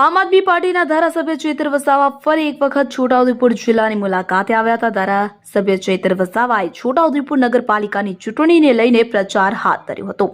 આમ આદમી પાર્ટીના ધારાસભ્ય ચેતર વસાવા ફરી એક વખત છોટાઉદેપુર જિલ્લાની મુલાકાતે આવ્યા હતા. ધારાસભ્ય ચેતર વસાવાએ છોટાઉદેપુર નગરપાલિકાની ચૂંટણીને લઈને પ્રચાર હાથ ધર્યો હતો.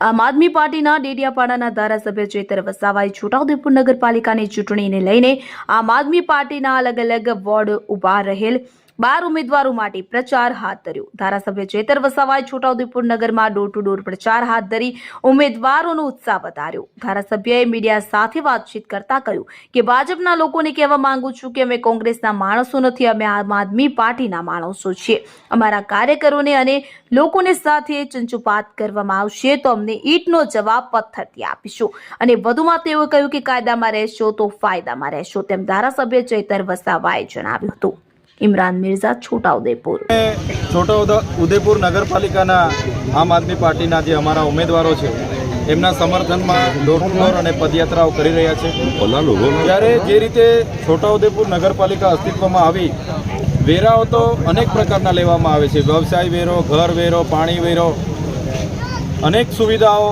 આમ આદમી પાર્ટીના ડેડિયાપાડાના ધારાસભ્ય ચેતર વસાવાએ છોટાઉદેપુર નગરપાલિકાની ચૂંટણીને લઈને આમ આદમી પાર્ટીના અલગ અલગ વોર્ડ ઊભા રહેલ બાર ઉમેદવારો માટે પ્રચાર હાથ ધર્યો. ધારાસભ્ય ચેતર વસાવાએ છોટાઉદેપુર નગરમાં ડોર ટુ ડોર પ્રચાર હાથ ધરી ઉમેદવારોનો ઉત્સાહ વધાર્યો. ધારાસભ્યએ મીડિયા સાથે વાતચીત કરતા કહ્યું કે, ભાજપના લોકોને કહેવા માંગુ છું કે અમે કોંગ્રેસના માણસો નથી, અમે આમ આદમી પાર્ટીના માણસો છીએ. અમારા કાર્યકરોને અને લોકોને સાથે ચંચુપાત કરવામાં આવશે તો અમને ઈટનો જવાબ પથ્થરથી આપીશું. અને વધુમાં તેઓએ કહ્યું કે, કાયદામાં રહેશો તો ફાયદામાં રહેશો. તેમ ધારાસભ્ય ચૈતર વસાવાએ જણાવ્યું હતું. ઇમરાન મિર્ઝા છોટાઉદેપુર. છોટા ઉદેપુર નગરપાલિકાના આમ આદમી પાર્ટીના જે અમારા ઉમેદવારો છે એમના સમર્થનમાં ડોર ટુ ડોર અને પદયાત્રાઓ કરી રહ્યા છે. ત્યારે જે રીતે છોટાઉદેપુર નગરપાલિકા અસ્તિત્વમાં આવી વેરાઓ તો અનેક પ્રકારના લેવામાં આવે છે. વ્યવસાય વેરો ઘર વેરો પાણી વેરો અનેક સુવિધાઓ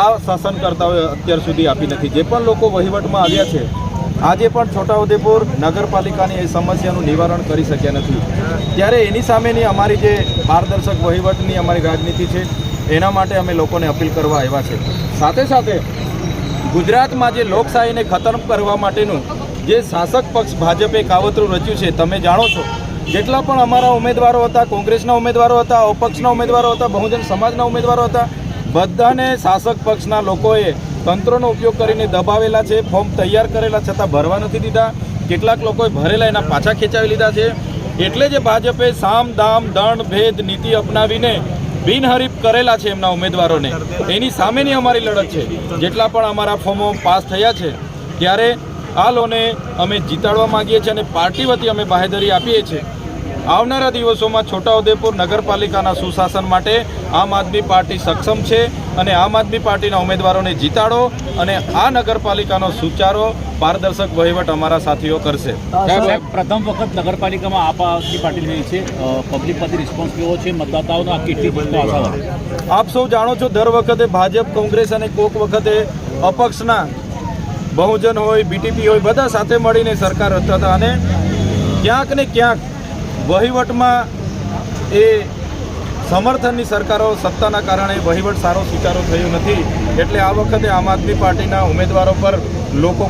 આ શાસનકર્તાઓએ અત્યાર સુધી આપી નથી. જે પણ લોકો વહીવટમાં આવ્યા છે આજે પણ છોટાઉદેપુર નગરપાલિકાની એ સમસ્યાનું નિવારણ કરી શક્યા નથી. ત્યારે એની સામેની અમારી જે પારદર્શક વહીવટની અમારી રાજનીતિ છે, એના માટે અમે લોકોને અપીલ કરવા આવ્યા છે. સાથે સાથે ગુજરાતમાં જે લોકશાહીને ખતમ કરવા માટેનું જે શાસક પક્ષ ભાજપે કાવતરું રચ્યું છે, તમે જાણો છો. જેટલા પણ અમારા ઉમેદવારો હતા, કોંગ્રેસના ઉમેદવારો હતા, અપક્ષના ઉમેદવારો હતા, બહુજન સમાજના ઉમેદવારો હતા બધાને શાસક પક્ષના લોકોએ તંત્રનો ઉપયોગ કરીને દબાવેલા છે, ફોર્મ તૈયાર કરેલા છતાં ભરવા નથી દીધા. કેટલાક લોકોએ ભરેલા એના પાછા ખેંચાવી લીધા છે. એટલે જે ભાજપે સામ, દામ, દંડ, ભેદ, નીતિ અપનાવીને બિનહરીફ કરેલા છે એમના ઉમેદવારોને. એની સામેની અમારી લડત છે. જેટલા પણ અમારા ફોર્મો પાસ થયા છે, ત્યારે આ લોને અમે જીતાડવા માગીએ છીએ અને પાર્ટી વતી અમે બાહેધરી આપીએ છીએ. આવનારા દિવસોમાં છોટાઉદેપુર નગરપાલિકાના સુશાસન માટે આમ આદમી પાર્ટી સક્ષમ છે અને આમ આદમી પાર્ટીના ઉમેદવારોને જીતાડો અને આ નગરપાલિકાનો સુચારો પારદર્શક વહીવટ અમારા સાથીઓ કરશે. પ્રથમ વખત નગરપાલિકામાં આપ આદમી પાર્ટી રહી છે પબ્લિક પાસે રિસ્પોન્સ કેવો છે? મતદાતાઓનો આ કેટલી આપ સૌ જાણો છો દર વખતે ભાજપ કોંગ્રેસ અને કોક વખતે અપક્ષના બહુજન હોય બીટીપી હોય બધા સાથે મળીને સરકાર રચતા હતા અને ક્યાંક ને ક્યાંક વહીવટમાં એ સમર્થનની સરકારો સત્તાના કારણે વહીવટ સારો સુચારો થયો નથી. એટલે આ વખતે આમ આદમી પાર્ટીના ઉમેદવારો પર લોકો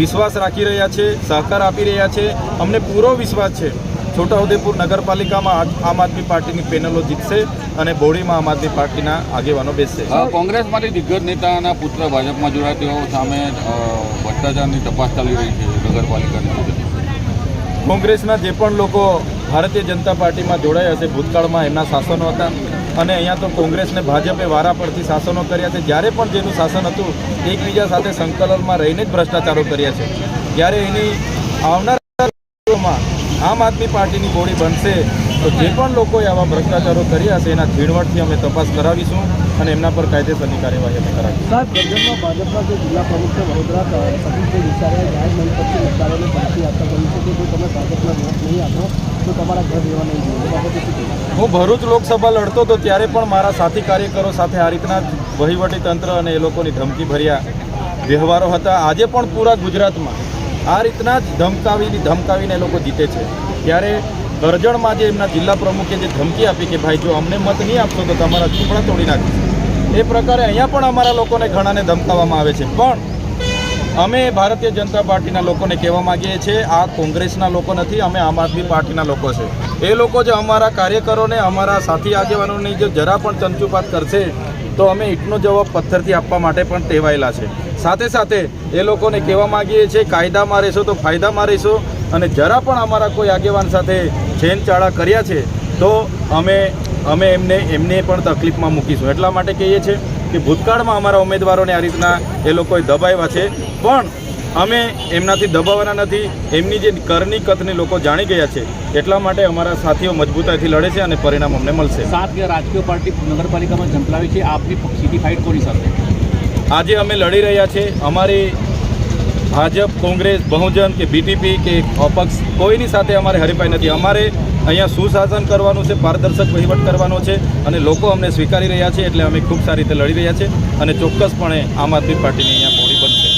વિશ્વાસ રાખી રહ્યા છે, સહકાર આપી રહ્યા છે. અમને પૂરો વિશ્વાસ છે. છોટાઉદેપુર નગરપાલિકામાં આમ આદમી પાર્ટીની પેનલો જીતશે અને બોડીમાં આમ આદમી પાર્ટીના આગેવાનો બેસશે. કોંગ્રેસમાંથી દિગ્ગજ નેતાના પુત્ર ભાજપમાં જોડાયા. સામે ભ્રષ્ટાચારની તપાસ ચાલી રહી છે નગરપાલિકાની. કોંગ્રેસના જે પણ લોકો ભારતીય જનતા પાર્ટીમાં જોડાયા છે, ભૂતકાળમાં એમના શાસનો હતા અને અહીંયા તો કોંગ્રેસને ભાજપે વારા પરથી શાસનો કર્યા છે. જ્યારે પણ જેનું શાસન હતું, એકબીજા સાથે સંકલનમાં રહીને જ ભ્રષ્ટાચારો કર્યા છે. ત્યારે એની આવનારા આમ આદમી પાર્ટીની બોડી બનશે તો જે પણ લોકોએ આવા ભ્રષ્ટાચારો કર્યા છે એના ઝીણવટથી અમે તપાસ કરાવીશું અને એમના પર કાયદેસરની કાર્યવાહી અમે કરાવીશું. સાહેબ ગંજનમાં ભાજપના જે જિલ્લા પ્રમુખ છે વડોદરા સતીશભાઈ વિચારે જાહેર મંચ મતદારોને પાછી આપતા કહ્યું છે કે જો તમે ભાજપના વોટ નહીં આપો તો તમારા ઘર રહેવા નહીં હું ભરૂચ લોકસભા લડતો હતો ત્યારે પણ મારા સાથી કાર્યકરો સાથે આ રીતના વહીવટી તંત્ર અને એ લોકોની ધમકી ભર્યા વ્યવહારો હતા. આજે પણ પૂરા ગુજરાતમાં આ રીતના જ ધમકાવીને ધમકાવીને એ લોકો જીતે છે. ત્યારે કરજણમાં જે એમના જિલ્લા પ્રમુખે જે ધમકી આપી કે ભાઈ જો અમને મત નહીં આપશો તો તમારા ઝૂંપડા તોડી નાખીશું. એ પ્રકારે અહીંયા પણ અમારા લોકોને ઘણાને ધમકાવવામાં આવે છે. પણ અમે ભારતીય જનતા પાર્ટીના લોકોને કહેવા માગીએ છીએ, આ કોંગ્રેસના લોકો નથી, અમે આમ આદમી પાર્ટીના લોકો છે. એ લોકો જે અમારા કાર્યકરોને, અમારા સાથી આગેવાનોની જો જરા પણ ચંચુપાત કરશે, તો અમે ઈટનો જવાબ પથ્થરથી આપવા માટે પણ ટેવાયેલા છે. સાથે સાથે એ લોકોને કહેવા માંગીએ છીએ, કાયદામાં રહેશો તો ફાયદામાં રહેશો અને જરા પણ અમારા કોઈ આગેવાન સાથે છેનચાળા કર્યા છે તો અમે અમે એમને એમને પણ તકલીફમાં મૂકીશું. એટલા માટે કહીએ છીએ કે ભૂતકાળમાં અમારા ઉમેદવારોને આ રીતના એ લોકોએ દબાવ્યા છે. પણ અમે એમનાથી દબાવવાના નથી એમની જે કરની કથને લોકો જાણી ગયા છે. એટલા માટે અમારા સાથીઓ મજબૂતાઈથી લડે છે અને પરિણામ અમને મળશે. સાત રાજકીય પાર્ટી નગરપાલિકામાં ઝંપલાવી છે આપની સીધી ફાઇટ કોની સાથે? આજે અમે લડી રહ્યા છે અમારી ભાજપ, કોંગ્રેસ, બહુજન કે બીટીપી કે અપક્ષ કોઈની સાથે અમારે હરીફાઈ નથી. અમારે અહીંયા સુશાસન કરવાનું છે, પારદર્શક વહીવટ કરવાનો છે અને લોકો અમને સ્વીકારી રહ્યા છે એટલે અમે ખૂબ સારી રીતે લડી રહ્યા છે અને ચોક્કસપણે આમ આદમી પાર્ટીની અહીંયા બોડી બનશે.